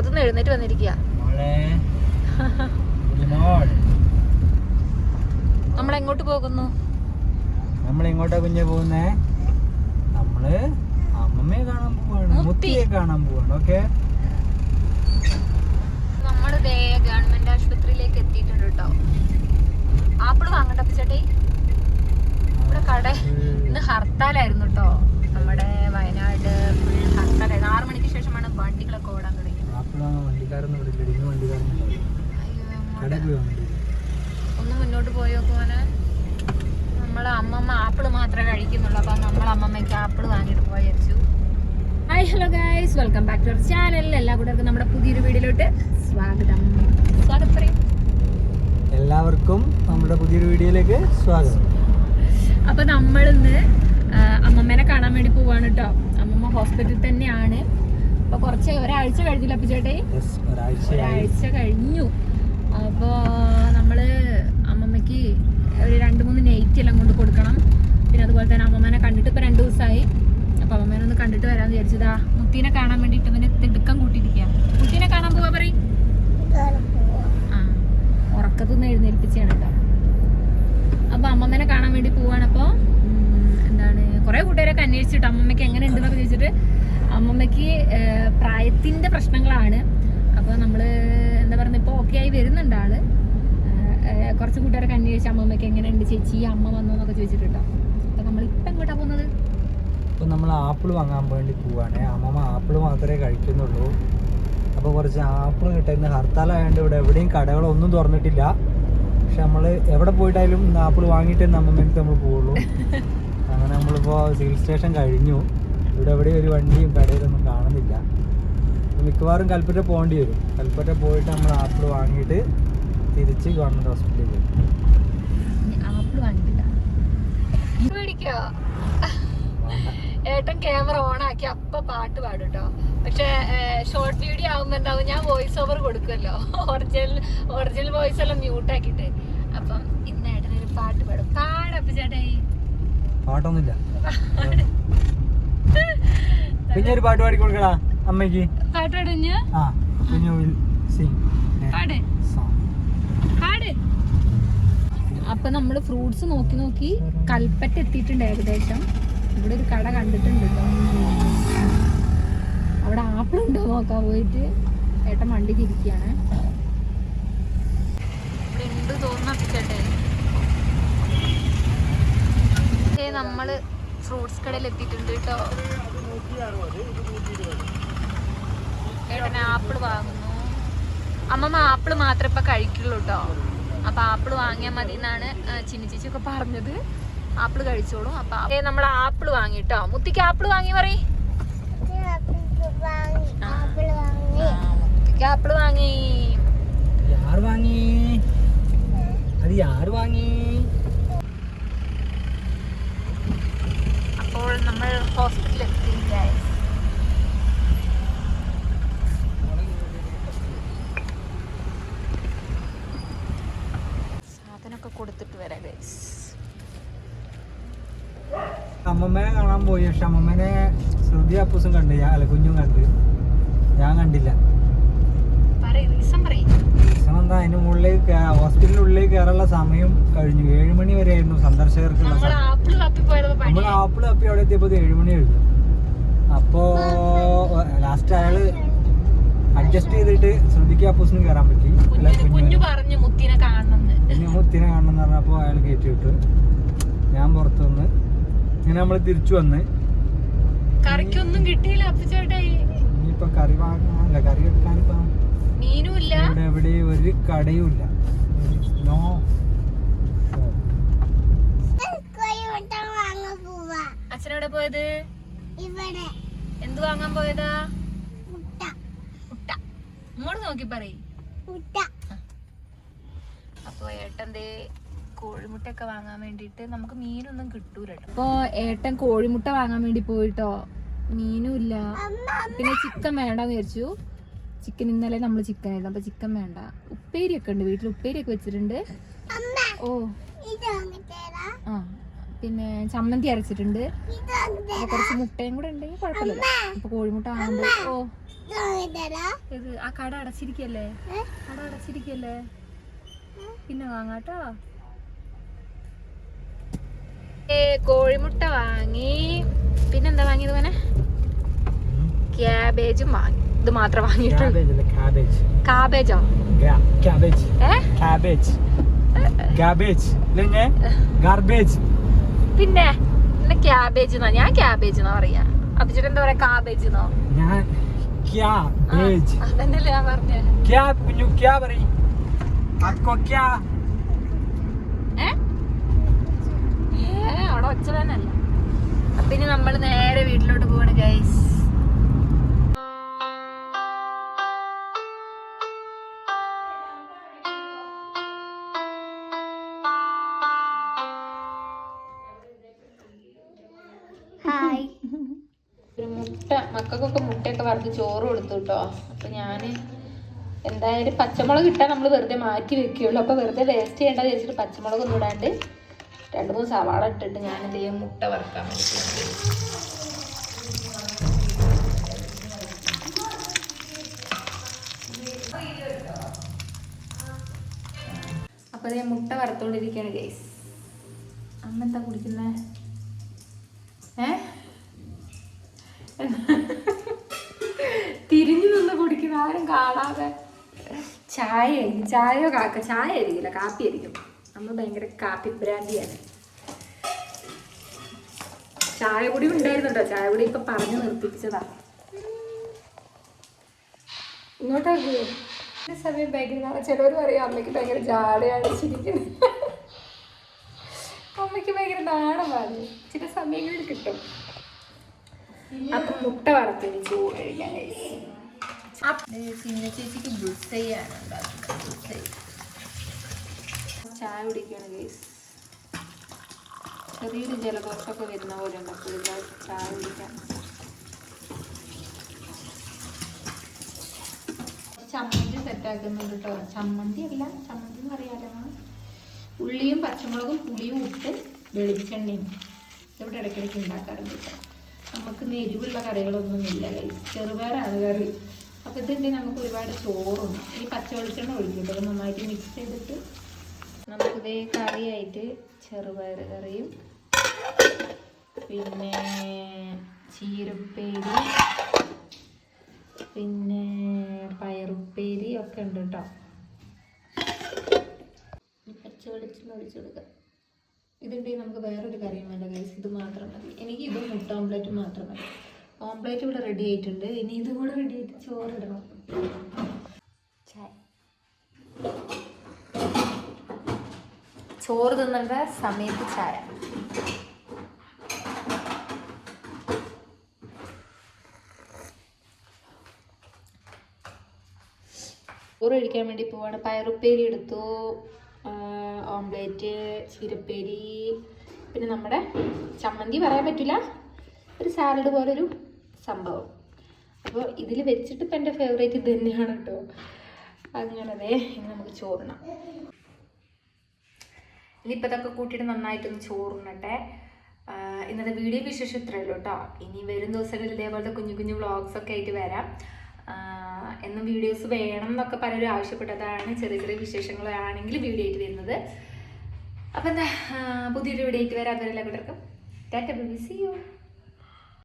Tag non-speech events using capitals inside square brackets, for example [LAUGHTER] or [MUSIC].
ഉറക്കത്തുനിന്ന് എഴുന്നേറ്റ് വന്നിരിക്കുക നമ്മൾ എങ്ങോട്ട് പോകുന്നു? നമ്മൾ എങ്ങോട്ടാ കുഞ്ഞെ പോകുന്നേ? നമ്മൾ അമ്മമ്മയെ കാണാൻ പോവാണ് മുത്തിയെ കാണാൻ പോവാണ് ഓക്കെ? നമ്മൾ ദേ ഗവൺമെന്റ് ആശുപത്രിയിലേക്ക് എത്തിയിട്ടുണ്ട് കേട്ടോ. ആപ്പിൾ വാങ്ങണ്ട ചേട്ടേ ഇവിടെ കട ഇന്ന് ഹർത്താലായിരുന്നു കേട്ടോ. നമ്മുടെ വയനാട് ഫുൾ ഹർത്താലായിരുന്നു. ആറു മണിക്ക് ശേഷമാണ് വണ്ടികളൊക്കെ ഓടാൻ തുടങ്ങിയത്. ആപ്പിളാണ് വണ്ടിക്കാരൊന്നും ഇവിടെ ഇല്ല? ഇന്ന് വണ്ടിക്കാരൻ അയ്യോ, കടയിൽ പോയി ഒന്ന് മുന്നോട്ട് പോയി നോക്കുവാന് നമ്മളെ അമ്മമ്മ ആപ്പിൾ മാത്രമേ കഴിക്കുന്നുള്ളൂ. അപ്പം നമ്മൾ അമ്മമ്മയ്ക്ക് ആപ്പിൾ വാങ്ങിയിട്ട് പോയി വിചാരിച്ചു. Hi hello guys welcome back to our channel എല്ലാ കൂട്ടർക്കും നമ്മുടെ പുതിയൊരു വീഡിയോയിലോട്ട് സ്വാഗതം. സ്വാഗതം പറയും. എല്ലാവർക്കും നമ്മുടെ പുതിയൊരു വീഡിയോയിലേക്ക് സ്വാഗതം. അപ്പം നമ്മളിന്ന് അമ്മമ്മേനെ കാണാൻ വേണ്ടി പോവാണ് കേട്ടോ അമ്മമ്മ ഹോസ്പിറ്റലിൽ തന്നെയാണ്. അപ്പൊ കുറച്ച് ഒരാഴ്ച കഴിഞ്ഞില്ല അപ്പൊ ഒരാഴ്ചയായി ഒരാഴ്ച കഴിഞ്ഞു. അപ്പോൾ നമ്മൾ അമ്മമ്മക്ക് ഒരു രണ്ട് മൂന്ന് നെയ്റ്റ് എല്ലാം കൊണ്ട് കൊടുക്കണം. പിന്നെ അതുപോലെ തന്നെ അമ്മമ്മനെ കണ്ടിട്ട് ഇപ്പൊ രണ്ടു ദിവസമായി അപ്പൊ അമ്മമ്മനെ ഒന്ന് കണ്ടിട്ട് വരാന്ന് വിചാരിച്ചതാ. മുത്തീനെ കാണാൻ വേണ്ടിട്ട് ഇവനെ തിടുക്കം കൂട്ടിയിരിക്കുക മുത്തീനെ കാണാൻ പോവാ പറയും. ആ ഉറക്കത്തുനിന്ന് എഴുന്നേൽപ്പിച്ചാണ് കേട്ടോ അപ്പോൾ അമ്മമ്മേനെ കാണാൻ വേണ്ടി പോവാണ് അപ്പോൾ എന്താണ് കുറേ കൂട്ടുകാരൊക്കെ അന്വേഷിച്ചിട്ട് അമ്മമ്മയ്ക്ക് എങ്ങനെ ഉണ്ടെന്നൊക്കെ ചോദിച്ചിട്ട് അമ്മമ്മയ്ക്ക് പ്രായത്തിന്റെ പ്രായത്തിന്റെ പ്രശ്നങ്ങളാണ്. അപ്പോൾ നമ്മൾ എന്താ പറയുക ഇപ്പോൾ ഓക്കെ ആയി വരുന്നുണ്ട് ആൾ. കുറച്ച് കൂട്ടുകാരൊക്കെ അന്വേഷിച്ച് അമ്മമ്മയ്ക്ക് എങ്ങനെയുണ്ട് ചേച്ചി അമ്മ വന്നോ എന്നൊക്കെ ചോദിച്ചിട്ടുണ്ടോ? അപ്പോൾ നമ്മൾ ഇപ്പം എങ്ങോട്ടാ പോകുന്നത്? ഇപ്പം നമ്മൾ ആപ്പിൾ വാങ്ങാൻ വേണ്ടി പോവാണ്. അമ്മമ്മ ആപ്പിൾ മാത്രമേ കഴിക്കുന്നുള്ളൂ. അപ്പോൾ കുറച്ച് ആപ്പിൾ കിട്ടുന്ന ഹർത്താലായതുകൊണ്ട് ഇവിടെ എവിടെയും കടകളൊന്നും തുറന്നിട്ടില്ല. പക്ഷെ നമ്മൾ എവിടെ പോയിട്ടായാലും ആപ്പിൾ വാങ്ങിയിട്ട് അമ്മമ്മക്ക് നമ്മൾ പോവുള്ളൂ. [LAUGHS] നമ്മളിപ്പോൾ സിവിൽ സ്റ്റേഷൻ കഴിഞ്ഞു. ഇവിടെ എവിടെയും ഒരു വണ്ടിയും കടയിലൊന്നും കാണുന്നില്ല. മിക്കവാറും കൽപ്പറ്റ പോകേണ്ടി വരും. കൽപ്പറ്റ പോയിട്ട് നമ്മൾ ആപ്പിൾ വാങ്ങിയിട്ട് തിരിച്ച് ഗവൺമെന്റ് ഹോസ്പിറ്റലിൽ വരും ഏട്ടൻ ക്യാമറ ഓൺ ആക്കി അപ്പ പാട്ട് പാടും കേട്ടോ പക്ഷെ ഷോർട്ട് വീഡിയോ ആകുമ്പോ എന്താവും? ഞാൻ വോയിസ് ഓവർ കൊടുക്കുമല്ലോ. ഒറിജിനൽ ഒറിജിനൽ വോയിസ് എല്ലാം മ്യൂട്ട് ആക്കിയിട്ട്. അപ്പം ഇന്ന് ഏട്ടനൊരു പാട്ട് പാടും. പാടപ്പ് ചേട്ടായി പാട്ടൊന്നുമില്ല. പിന്നെ ഒരു പാട്ട് പാടി കൊടുക്കടാ അമ്മയ്ക്ക്. പാട്ട് പാടിഞ്ഞ് ആ പിന്നെ വിൽ സിംഗ് പാട്. പാട്. അപ്പൊ നമ്മൾ ഫ്രൂട്ട്സ് നോക്കി നോക്കി കൽപ്പറ്റ എത്തിയിട്ടുണ്ട് ഏകദേശം. ഇവിടെ ഒരു കട കണ്ടിട്ടുണ്ട് കേട്ടോ അവിടെ ആപ്പിൾ ഉണ്ടോ നോക്കാൻ പോയിട്ട്? ഏട്ടൻ വണ്ടി തിരിക്കുകയാണ് ഇവിടെ ഉണ്ട് തോന്നുന്നേ നമ്മൾ ഫ്രൂട്ട്സ് കടയിൽ എത്തിയിട്ടുണ്ട് കേട്ടോ. ഏട്ടൻ ആപ്പിൾ വാങ്ങുന്നു. അമ്മമ്മ ആപ്പിൾ മാത്രമേ ഇപ്പൊ കഴിക്കുള്ളൂ കേട്ടോ. അപ്പൊ ആപ്പിൾ വാങ്ങിയാൽ മതി എന്നാണ് ചിന്നി ചേച്ചി ഒക്കെ പറഞ്ഞത്. ആപ്പിൾ കഴിച്ചോളൂ. അപ്പൊ നമ്മൾ ആപ്പിൾ വാങ്ങി കേട്ടോ. മുത്തിക്ക് ആപ്പിൾ വാങ്ങി പറ മുത്തിക്ക് ആപ്പിൾ വാങ്ങി. വാങ്ങി? അത് വാങ്ങി അപ്പോൾ നമ്മൾ ഹോസ്പിറ്റലിൽ എത്തി. സാധനമൊക്കെ കൊടുത്തിട്ട് വരാം ഗൈസ് അമ്മമ്മേനെ കാണാൻ പോയി പക്ഷെ അമ്മമ്മേനെ ശ്രുതി അപ്പൂസും കണ്ട് ഞാൻ അല്ല കുഞ്ഞും കണ്ട്. ഞാൻ കണ്ടില്ല. എന്താ? അതിന്റെ മുകളിലേക്ക് ഹോസ്പിറ്റലിനുള്ളിലേക്ക് കയറാനുള്ള സമയം കഴിഞ്ഞു. ഏഴ് മണി വരെ ആയിരുന്നു സന്ദർശകർക്കുള്ള നമ്മൾ ആപ്പിൾ തപ്പി അവിടെ എത്തിയപ്പോൾ ഏഴ് മണി കഴിഞ്ഞു. അപ്പോ ലാസ്റ്റ് അയാൾ അഡ്ജസ്റ്റ് ചെയ്തിട്ട് ശ്രദ്ധിക്കുക അപ്പോസിന് കയറാൻ പറ്റി. പറഞ്ഞു മുത്തിനെ കാണണം മുത്തിനെ കാണണം എന്ന് പറഞ്ഞപ്പോൾ അയാൾ കയറ്റി വിട്ടു. ഞാൻ പുറത്തു വന്ന് ഇങ്ങനെ നമ്മൾ തിരിച്ചു വന്ന്. കറിക്കൊന്നും കിട്ടിയില്ല ഇനിയിപ്പൊ ഇനിയിപ്പോ കറി വാങ്ങാനല്ല കറി വെക്കാൻ ഇപ്പൊ മീനും ഇല്ല ഇവിടെ എവിടെ ഒരു കടയും ഇല്ല നോ. പോയത്? ഇവിടെ. എന്ത് വാങ്ങാൻ പോയതാ? മുട്ട. മുട്ട. ഇങ്ങോട്ട് നോക്കി പറയ്. മുട്ട. അപ്പൊ ഏട്ടന്റെ കോഴിമുട്ടയൊക്കെ വാങ്ങാൻ വേണ്ടിട്ട് നമുക്ക് മീനൊന്നും കിട്ടൂല അപ്പൊ ഏട്ടൻ കോഴിമുട്ട വാങ്ങാൻ വേണ്ടി പോയിട്ടോ? മീനും ഇല്ല. പിന്നെ ചിക്കൻ വേണ്ടെന്ന് വിചാരിച്ചു. ചിക്കൻ ഇന്നലെ നമ്മൾ ചിക്കൻ ആയിരുന്നു. അപ്പൊ ചിക്കൻ വേണ്ട. ഉപ്പേരി ഒക്കെ ഉണ്ട്. വീട്ടിൽ ഉപ്പേരി ഒക്കെ വെച്ചിട്ടുണ്ട്. അമ്മ ഓ. ആ. പിന്നെ ചമ്മന്തി അരച്ചിട്ടുണ്ട്. കുറച്ച് മുട്ടയും കൂടെ ഉണ്ടെങ്കിൽ കുഴപ്പമില്ല അപ്പൊ കോഴിമുട്ട ആകുമ്പോ ഓ. ഇത് ആ കട അടച്ചിരിക്കല്ലേ? കട അടച്ചിരിക്കല്ലേ? പിന്നെ വാങ്ങാട്ടോ. ഏ കോഴിമുട്ട വാങ്ങി. പിന്നെന്താ വാങ്ങിയത് മോനെ? ക്യാബേജും വാങ്ങി. ഇത് മാത്രം വാങ്ങിയിട്ടുള്ളൂ. കാബേജോ ക്യാബേജ്. ഗാർബേജ്. പിന്നെ പിന്നെ ക്യാബേജ് എന്നാ ഞാൻ ക്യാബേജ് എന്നാ പറയാ. അഭിജിട്ട് എന്താ പറയാ കാബേജ് എന്നോ ഞാൻ ക്യാബേജ് അതന്നെയല്ലേ ഞാൻ പറഞ്ഞേ. ക്യാ കുഞ്ഞു ക്യാ പറയും. അക്കോ ക്യാ? ഏ? ഏ, അവിടെ ഒച്ച തന്നെയല്ല? അപ്പൊ ഇനി നമ്മൾ നേരെ വീട്ടിലോട്ട് പോവാണ് ഗൈസ് മുട്ട മക്കൾക്കൊക്കെ മുട്ടയൊക്കെ വറുത്ത് ചോറ് കൊടുത്തു കേട്ടോ അപ്പൊ ഞാൻ എന്തായാലും പച്ചമുളക് ഇട്ടാൽ നമ്മൾ വെറുതെ മാറ്റി വെക്കുകയുള്ളൂ അപ്പൊ വെറുതെ വേസ്റ്റ് ചെയ്യേണ്ടത് വിചാരിച്ചിട്ട് പച്ചമുളക് ഒന്നും ഇടാണ്ട് രണ്ട് മൂന്ന് സവാള ഇട്ടിട്ട് ഞാൻ എന്ത് ചെയ്യും മുട്ട വറുക്കാൻ അപ്പൊ ഞാൻ മുട്ട വറുത്തോണ്ടിരിക്കുകയാണ് ഗൈസ് അമ്മ എന്താ കുടിക്കുന്നേ? തിരിഞ്ഞു നിന്ന് കുടിക്കുന്ന ആരും കാണാതെ. ചായ ആയിരിക്കും ചായയോ കാക്ക ചായ ആയിരിക്കില്ല കാപ്പി ആയിരിക്കും നമ്മൾ ഭയങ്കര കാപ്പി ബ്രാൻഡിയാണ്. ചായ കുടി ഉണ്ടായിരുന്നു കേട്ടോ ചായ കുടി ഇപ്പൊ പറഞ്ഞു നിർത്തിപ്പിച്ചതാ. ഇങ്ങോട്ടാ സമയം ഭയങ്കര ചിലവർ പറയും അമ്മയ്ക്ക് ഭയങ്കര ജാടയാണ് ചിരിക്കുന്നത് അമ്മയ്ക്ക് ഭയങ്കര നാണമാണ്. ചില സമയങ്ങളിൽ കിട്ടും. അപ്പൊ മുട്ട വറുത്തിന് ചോറ് കഴിക്കാൻ സിനിമ ചേച്ചിക്ക് ബുൾസൈ ചായ കുടിക്കുകയാണ് ഗൈസ് ചെറിയൊരു ജലദോഷമൊക്കെ വരുന്ന പോലെ ഉണ്ട് അപ്പോൾ ചായ കുടിക്കാൻ ചമ്മന്തി സെറ്റാക്കുന്നുണ്ട് കേട്ടോ ചമ്മന്തി അല്ല ചമ്മന്തി എന്ന് പറയാലോ ഉള്ളിയും പച്ചമുളകും പുളിയും ഇട്ട് വെളിച്ചെണ്ണയും. ഇവിടെ ഇടയ്ക്കിടയ്ക്ക് ഉണ്ടാക്കാറുണ്ട് കേട്ടോ നമുക്ക് എരിവുള്ള കറികളൊന്നും ഇല്ല. ചെറുപയറാണ് കറി. അപ്പോൾ ഇതിന്റെ നമുക്ക് ഒരുപാട് ചോറുണ്ട് ഈ പച്ച വെളിച്ചെണ്ണ ഒഴിക്കും. കേട്ടോ നന്നായിട്ട് മിക്സ് ചെയ്തിട്ട് നമുക്കിതേ കറിയായിട്ട് ചെറുപയർ കറിയും. പിന്നെ ചീരപ്പേരി. പിന്നെ പയറുപ്പേരി ഒക്കെ ഉണ്ട് കേട്ടോ പച്ച വെളിച്ചെണ്ണ ഒഴിച്ചു കൊടുക്കുക ഇതുണ്ടെങ്കിൽ നമുക്ക് വേറൊരു കറിയും വേണ്ട ഗൈസ് ഇത് മാത്രം മതി. എനിക്ക് ഇതും മുട്ട ഓംപ്ലേറ്റ് മാത്രം മതി. ഓംപ്ലേറ്റ് ഇവിടെ റെഡി ആയിട്ടുണ്ട്. ഇനി ഇതും കൂടെ റെഡി ആയിട്ട് ചോറിടണം ഇടണം. ചായ. ചോറ് തിന്നേണ്ട സമയത്ത് ചായ. ചോറ് കഴിക്കാൻ വേണ്ടി പോവാണ്. പയറുപ്പേരി എടുത്തു. ഓംലേറ്റ് ചീരപ്പേരി പിന്നെ നമ്മുടെ ചമ്മന്തി പറയാൻ പറ്റില്ല. ഒരു സാലഡ് പോലൊരു സംഭവം. അപ്പോൾ ഇതിൽ വെച്ചിട്ട് ഇപ്പം എന്റെ ഫേവറേറ്റ് ഇത് തന്നെയാണ് കേട്ടോ അങ്ങനെ ഇനി നമുക്ക് ചോറണം ഇനിയിപ്പോൾ ഇതൊക്കെ കൂട്ടിയിട്ട് നന്നായിട്ടൊന്ന് ചോറുണ്ണട്ടെ ഇന്നത്തെ വീഡിയോ വിശേഷം ഇത്രയേ ഉള്ളൂ കേട്ടോ ഇനി വരും ദിവസങ്ങളിൽ ഇതേപോലത്തെ കുഞ്ഞു കുഞ്ഞു വ്ളോഗ്സൊക്കെ ആയിട്ട് വരാം. എന്നും വീഡിയോസ് വേണം എന്നൊക്കെ പലരും ആവശ്യപ്പെട്ടതാണ്. ചെറിയ ചെറിയ വിശേഷങ്ങളാണെങ്കിൽ വീഡിയോ ആയിട്ട് വരുന്നത്. അപ്പം എന്താ പുതിയൊരു വീഡിയോ ആയിട്ട് വരാം. അതുവരെ കൂടെ ടാറ്റ ബി സി യു